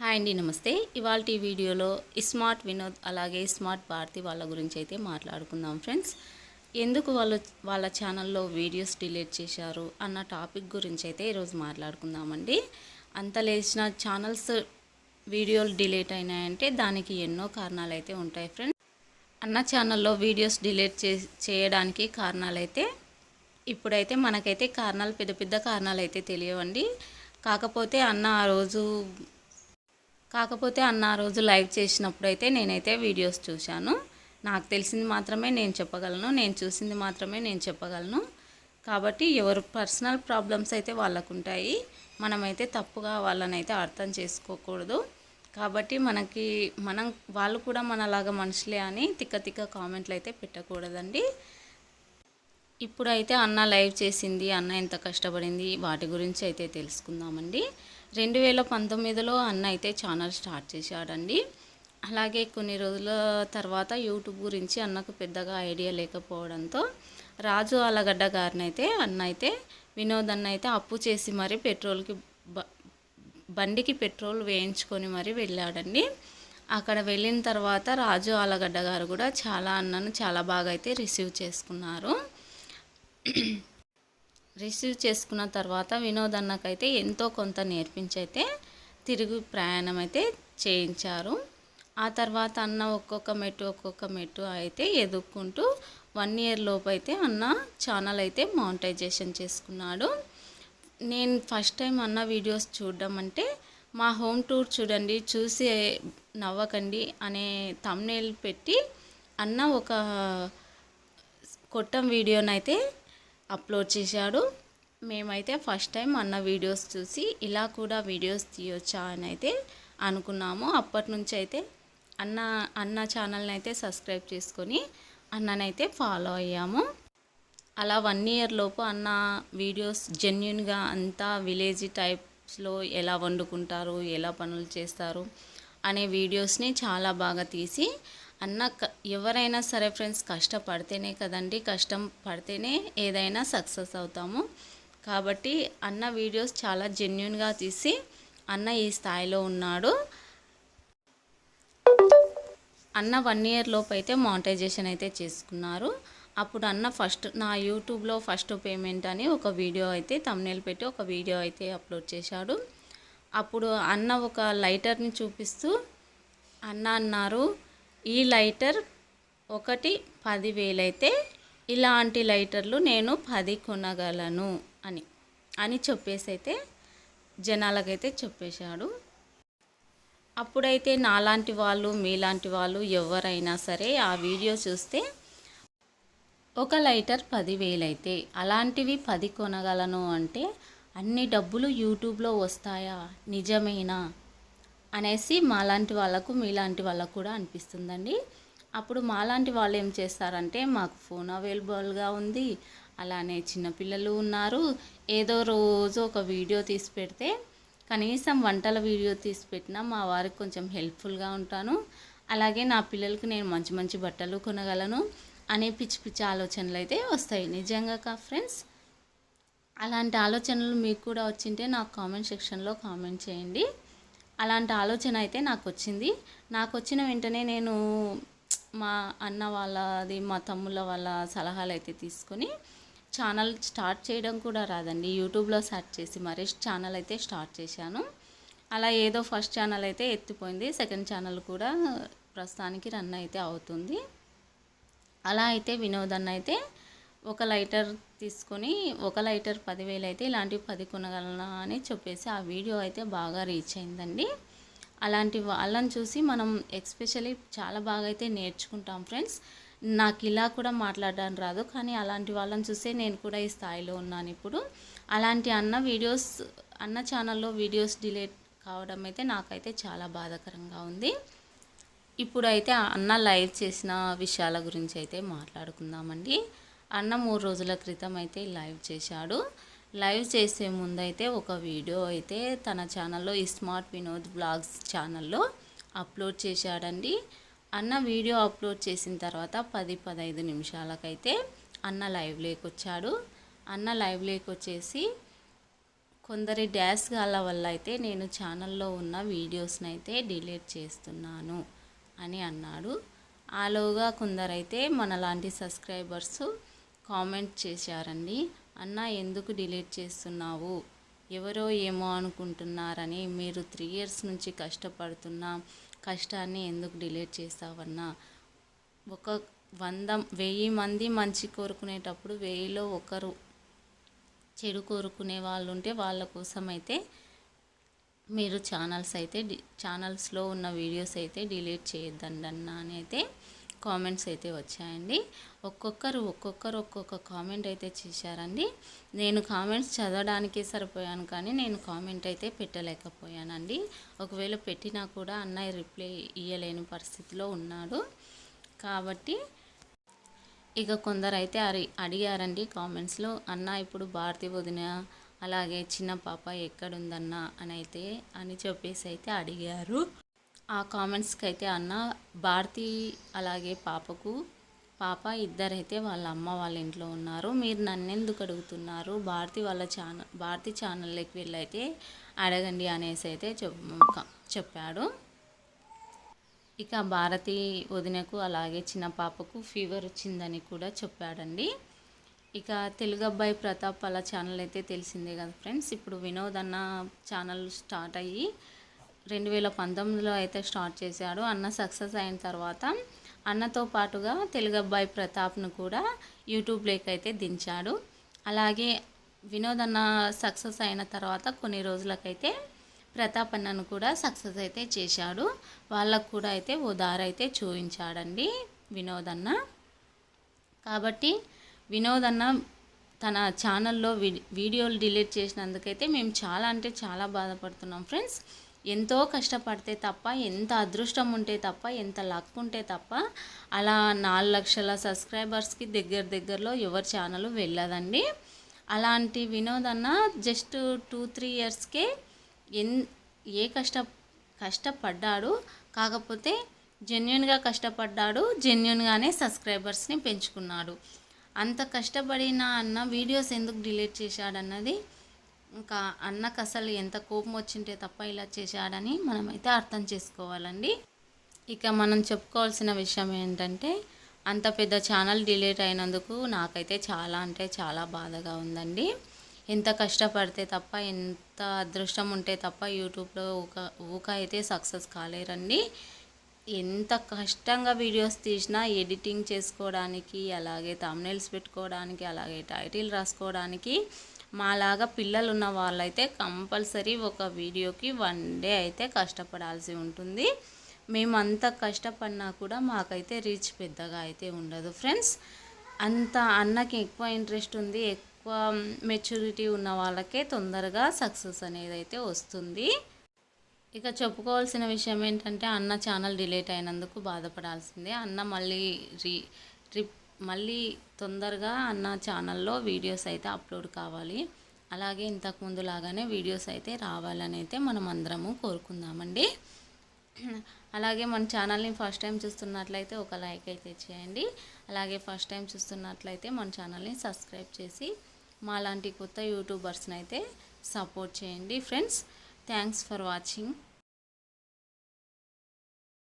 Hi అండి నమస్తే. ఇవాళ వీడియోలో స్మార్ట్ వినోద్ అలాగే స్మార్ట్ భారతి వాళ్ళ గురించి అయితే మాట్లాడుకుందాం ఫ్రెండ్స్. ఎందుకు వాళ్ళు వాళ్ళ ఛానల్లో వీడియోస్ డిలీట్ చేశారు అన్న టాపిక్ గురించి అయితే ఈరోజు మాట్లాడుకుందామండి. అంత లేచిన ఛానల్స్ వీడియోలు డిలీట్ అయినాయంటే దానికి ఎన్నో కారణాలు అయితే ఉంటాయి ఫ్రెండ్స్. అన్న ఛానల్లో వీడియోస్ డిలీట్ చే చేయడానికి కారణాలు అయితే ఇప్పుడైతే మనకైతే కారణాలు పెద్ద పెద్ద కారణాలు అయితే తెలియవండి. కాకపోతే అన్న ఆ రోజు కాకపోతే అన్న ఆ రోజు లైవ్ చేసినప్పుడు అయితే నేనైతే వీడియోస్ చూశాను. నాకు తెలిసింది మాత్రమే నేను చెప్పగలను నేను చూసింది మాత్రమే నేను చెప్పగలను. కాబట్టి ఎవరు పర్సనల్ ప్రాబ్లమ్స్ అయితే వాళ్ళకు ఉంటాయి మనమైతే తప్పుగా వాళ్ళనైతే అర్థం చేసుకోకూడదు. కాబట్టి మనకి మనం వాళ్ళు కూడా మనలాగా మనుషులే అని తిక్క తిక్క కామెంట్లు అయితే పెట్టకూడదండి. ఇప్పుడైతే అన్న లైవ్ చేసింది అన్న ఎంత కష్టపడింది వాటి గురించి అయితే తెలుసుకుందామండి. రెండు వేల పంతొమ్మిదిలో అన్న అయితే ఛానల్ స్టార్ట్ చేశాడండి. అలాగే కొన్ని రోజుల తర్వాత యూట్యూబ్ గురించి అన్నకు పెద్దగా ఐడియా లేకపోవడంతో రాజు ఆలగడ్డ గారిని అయితే అన్న అయితే వినోద్ అన్న అయితే అప్పు చేసి మరీ పెట్రోల్కి బ బండికి పెట్రోల్ వేయించుకొని మరీ వెళ్ళాడండి. అక్కడ వెళ్ళిన తర్వాత రాజు ఆలగడ్డ గారు కూడా చాలా అన్నను చాలా బాగా అయితే రిసీవ్ చేసుకున్నారు. రిసీవ్ చేసుకున్న తర్వాత వినోద్ అన్నకైతే ఎంతో కొంత నేర్పించైతే తిరుగు ప్రయాణం అయితే చేయించారు. ఆ తర్వాత అన్న ఒక్కొక్క మెట్టు ఒక్కొక్క మెట్టు అయితే ఎదుక్కుంటూ వన్ ఇయర్ లోపు అయితే అన్న ఛానల్ అయితే మానిటైజేషన్ చేసుకున్నాడు. నేను ఫస్ట్ టైం అన్న వీడియోస్ చూడడం అంటే మా హోమ్ టూర్ చూడండి చూసి నవ్వకండి అనే తమ్నేల్ పెట్టి అన్న ఒక కొట్టం వీడియోనైతే అప్లోడ్ చేశాడు. మేమైతే ఫస్ట్ టైం అన్న వీడియోస్ చూసి ఇలా కూడా వీడియోస్ తీయొచ్చా అని అయితే అనుకున్నాము. అప్పటి నుంచి అయితే అన్న అన్న ఛానల్ని అయితే సబ్స్క్రైబ్ చేసుకొని అన్ననైతే ఫాలో అయ్యాము. అలా వన్ ఇయర్ లోపు అన్న వీడియోస్ జెన్యున్గా అంతా విలేజ్ టైప్స్లో ఎలా వండుకుంటారు ఎలా పనులు చేస్తారు అనే వీడియోస్ని చాలా బాగా తీసి అన్న క- ఎవరైనా సరే ఫ్రెండ్స్ కష్టపడితేనే కదండి కష్టం పడితేనే ఏదైనా సక్సెస్ అవుతాము. కాబట్టి అన్న వీడియోస్ చాలా జెన్యున్గా తీసి అన్న ఈ స్థాయిలో ఉన్నాడు. అన్న వన్ ఇయర్ లోపు అయితే మానిటైజేషన్ అయితే చేసుకున్నారు. అప్పుడు అన్న ఫస్ట్ నా యూట్యూబ్లో ఫస్ట్ పేమెంట్ అని ఒక వీడియో అయితే తమ్నేల్ పెట్టి ఒక వీడియో అయితే అప్లోడ్ చేశాడు. అప్పుడు అన్న ఒక లైటర్ని చూపిస్తూ అన్న అన్నారు ఈ లైటర్ ఒకటి పదివేలైతే ఇలాంటి లైటర్లు నేను పది కొనగలను అని అని చెప్పేసి అయితే జనాలకైతే చెప్పేశాడు. అప్పుడైతే నాలాంటి వాళ్ళు మీలాంటి వాళ్ళు ఎవరైనా సరే ఆ వీడియో చూస్తే ఒక లైటర్ పదివేలైతే అలాంటివి పది కొనగలను అంటే అన్ని డబ్బులు యూట్యూబ్లో వస్తాయా? నిజమేనా? అనేసి మాలాంటి వాళ్ళకు మీలాంటి వాళ్ళకు కూడా అనిపిస్తుందండి. అప్పుడు మాలాంటి వాళ్ళు ఏం చేస్తారంటే మాకు ఫోన్ అవైలబుల్గా ఉంది అలానే చిన్నపిల్లలు ఉన్నారు ఏదో రోజు ఒక వీడియో తీసి పెడితే కనీసం వంటల వీడియో తీసి పెట్టినా మా వారికి కొంచెం హెల్ప్ఫుల్గా ఉంటాను. అలాగే నా పిల్లలకు నేను మంచి మంచి బట్టలు కొనగలను అనే పిచ్చి పిచ్చి ఆలోచనలు అయితే వస్తాయి. నిజంగా కా ఫ్రెండ్స్? అలాంటి ఆలోచనలు మీకు కూడా వచ్చింటే నాకు కామెంట్ సెక్షన్లో కామెంట్ చేయండి. అలాంటి ఆలోచన అయితే నాకు వచ్చింది నాకు వచ్చిన వెంటనే నేను మా అన్న వాళ్ళది మా తమ్ముళ్ళ వాళ్ళ సలహాలు అయితే తీసుకొని ఛానల్ స్టార్ట్ చేయడం కూడా రాదండి. యూట్యూబ్లో సెర్చ్ చేసి మరీ ఛానల్ అయితే స్టార్ట్ చేశాను. అలా ఏదో ఫస్ట్ ఛానల్ అయితే ఎత్తిపోయింది. సెకండ్ ఛానల్ కూడా ప్రస్తుతానికి రన్ అయితే అవుతుంది. అలా అయితే వినోద్ అన్న అయితే ఒక లైటర్ తీసుకొని ఒక లైటర్ పదివేలు అయితే ఇలాంటివి పది కొనగలనా అని చెప్పేసి ఆ వీడియో అయితే బాగా రీచ్ అయిందండి. అలాంటి వాళ్ళని చూసి మనం ఎక్స్పెషలీ చాలా బాగా అయితే నేర్చుకుంటాం ఫ్రెండ్స్. నాకు ఇలా కూడా మాట్లాడడం రాదు కానీ అలాంటి వాళ్ళని చూసే నేను కూడా ఈ స్థాయిలో ఉన్నాను ఇప్పుడు. అలాంటి అన్న వీడియోస్ అన్న ఛానల్లో వీడియోస్ డిలీట్ కావడం అయితే నాకైతే చాలా బాధాకరంగా ఉంది. ఇప్పుడైతే అన్న లైవ్ చేసిన విషయాల గురించి అయితే మాట్లాడుకుందామండి. అన్న మూడు రోజుల క్రితం అయితే లైవ్ చేశాడు. లైవ్ చేసే ముందైతే ఒక వీడియో అయితే తన ఛానల్లో ఈ స్మార్ట్ వినోద్ బ్లాగ్స్ ఛానల్లో అప్లోడ్ చేశాడండి. అన్న వీడియో అప్లోడ్ చేసిన తర్వాత పది పదహైదు నిమిషాలకైతే అన్న లైవ్ లేకొచ్చాడు అన్న లైవ్ లేకొచ్చేసి కొందరి డ్యాష్ గాల వల్ల అయితే నేను ఛానల్లో ఉన్న వీడియోస్ని అయితే డిలీట్ చేస్తున్నాను అని అన్నాడు. ఆలోగా కొందరైతే మనలాంటి సబ్స్క్రైబర్స్ కామెంట్ చేశారండి. అన్న ఎందుకు డిలీట్ చేస్తున్నావు? ఎవరో ఏమో అనుకుంటున్నారని మీరు త్రీ ఇయర్స్ నుంచి కష్టపడుతున్న కష్టాన్ని ఎందుకు డిలీట్ చేస్తావన్నా ఒక వంద వెయ్యి మంది మంచి కోరుకునేటప్పుడు వెయ్యిలో ఒకరు చెడు కోరుకునే వాళ్ళు ఉంటే వాళ్ళ కోసం అయితే మీరు ఛానల్స్ అయితే ఛానల్స్లో ఉన్న వీడియోస్ అయితే డిలీట్ చేయొద్దండి అన్న అని అయితే కామెంట్స్ అయితే వచ్చాయండి. ఒక్కొక్కరు ఒక్కొక్కరు ఒక్కొక్క కామెంట్ అయితే చేశారండి. నేను కామెంట్స్ చదవడానికే సరిపోయాను కానీ నేను కామెంట్ అయితే పెట్టలేకపోయానండి. ఒకవేళ పెట్టినా కూడా అన్నయ్య రిప్లై ఇవ్వలేని పరిస్థితిలో ఉన్నాడు. కాబట్టి ఇక కొందరు అయితే అడిగారండి కామెంట్స్లో అన్న ఇప్పుడు భారతి వదిన అలాగే చిన్న పాప ఎక్కడుందన్న అని అయితే అని చెప్పేసి అయితే అడిగారు. ఆ కామెంట్స్కి అయితే అన్న భారతి అలాగే పాపకు పాప ఇద్దరైతే వాళ్ళ అమ్మ వాళ్ళ ఇంట్లో ఉన్నారు. మీరు నన్నెందుకు అడుగుతున్నారు? భారతి వాళ్ళ ఛానల్ భారతి ఛానల్లోకి వెళ్ళైతే అడగండి అనేసి అయితే చెప్పాడు. ఇక భారతి వదినకు అలాగే చిన్న పాపకు ఫీవర్ వచ్చిందని కూడా చెప్పాడండి. ఇక తెలుగు అబ్బాయి ప్రతాప్ అలా ఛానల్ అయితే తెలిసిందే కదా ఫ్రెండ్స్. ఇప్పుడు వినోద్ అన్న ఛానల్ స్టార్ట్ అయ్యి రెండు వేల పంతొమ్మిదిలో అయితే స్టార్ట్ చేశాడు. అన్న సక్సెస్ అయిన తర్వాత అన్నతో పాటుగా తెలుగు అబ్బాయి ప్రతాప్ను కూడా యూట్యూబ్లోకి అయితే దించాడు. అలాగే వినోద్ అన్న సక్సెస్ అయిన తర్వాత కొన్ని రోజులకైతే ప్రతాప్ అన్నను కూడా సక్సెస్ అయితే చేశాడు. వాళ్ళకు కూడా అయితే ఓ దారి అయితే చూపించాడండి వినోద్ అన్న. కాబట్టి వినోద్ అన్న తన ఛానల్లో వీడియోలు డిలీట్ చేసినందుకైతే మేము చాలా అంటే చాలా బాధపడుతున్నాం ఫ్రెండ్స్. ఎంతో కష్టపడితే తప్ప ఎంత అదృష్టం ఉంటే తప్ప ఎంత లక్ ఉంటే తప్ప అలా నాలుగు లక్షల సబ్స్క్రైబర్స్కి దగ్గర దగ్గరలో ఎవరి ఛానల్ వెళ్ళదండి. అలాంటి వినోద్ అన్న జస్ట్ టూ త్రీ ఇయర్స్కే ఎన్ ఏ కష్ట కష్టపడ్డాడు. కాకపోతే జెన్యున్గా కష్టపడ్డాడు జెన్యున్గానే సబ్స్క్రైబర్స్ని పెంచుకున్నాడు. అంత కష్టపడిన అన్న వీడియోస్ ఎందుకు డిలీట్ చేశాడన్నది ఇంకా అన్నకు అసలు ఎంత కోపం వచ్చింటే తప్ప ఇలా చేశాడని మనమైతే అర్థం చేసుకోవాలండి. ఇక మనం చెప్పుకోవాల్సిన విషయం ఏంటంటే అంత పెద్ద ఛానల్ డిలీట్ అయినందుకు నాకైతే చాలా అంటే చాలా బాధగా ఉందండి. ఎంత కష్టపడితే తప్ప ఎంత అదృష్టం ఉంటే తప్ప యూట్యూబ్లో ఊక ఊక అయితే సక్సెస్ కాలేరండి. ఎంత కష్టంగా వీడియోస్ తీసినా ఎడిటింగ్ చేసుకోవడానికి అలాగే తమ్నైల్స్ పెట్టుకోవడానికి అలాగే టైటిల్ రాసుకోవడానికి మాలాగా పిల్లలు ఉన్న వాళ్ళైతే కంపల్సరీ ఒక వీడియోకి వన్ డే అయితే కష్టపడాల్సి ఉంటుంది. మేము అంత కష్టపడినా కూడా మాకైతే రీచ్ పెద్దగా అయితే ఉండదు ఫ్రెండ్స్. అంత అన్నకి ఎక్కువ ఇంట్రెస్ట్ ఉంది ఎక్కువ మెచ్యూరిటీ ఉన్న వాళ్ళకే తొందరగా సక్సెస్ అనేది అయితే వస్తుంది. ఇక చెప్పుకోవాల్సిన విషయం ఏంటంటే అన్న ఛానల్ డిలేట్ అయినందుకు బాధపడాల్సిందే. అన్న మళ్ళీ రీ ట్రిప్ మళ్ళీ తొందరగా అన్న ఛానల్లో వీడియోస్ అయితే అప్లోడ్ కావాలి. అలాగే ఇంతకుముందు లాగానే వీడియోస్ అయితే రావాలని అయితే మనం అందరము కోరుకుందామండి. అలాగే మన ఛానల్ని ఫస్ట్ టైం చూస్తున్నట్లయితే ఒక లైక్ అయితే చేయండి అలాగే ఫస్ట్ టైం చూస్తున్నట్లయితే మన ఛానల్ని సబ్స్క్రైబ్ చేసి మాలాంటి కొత్త యూట్యూబర్స్ని అయితే సపోర్ట్ చేయండి ఫ్రెండ్స్. Thanks for watching.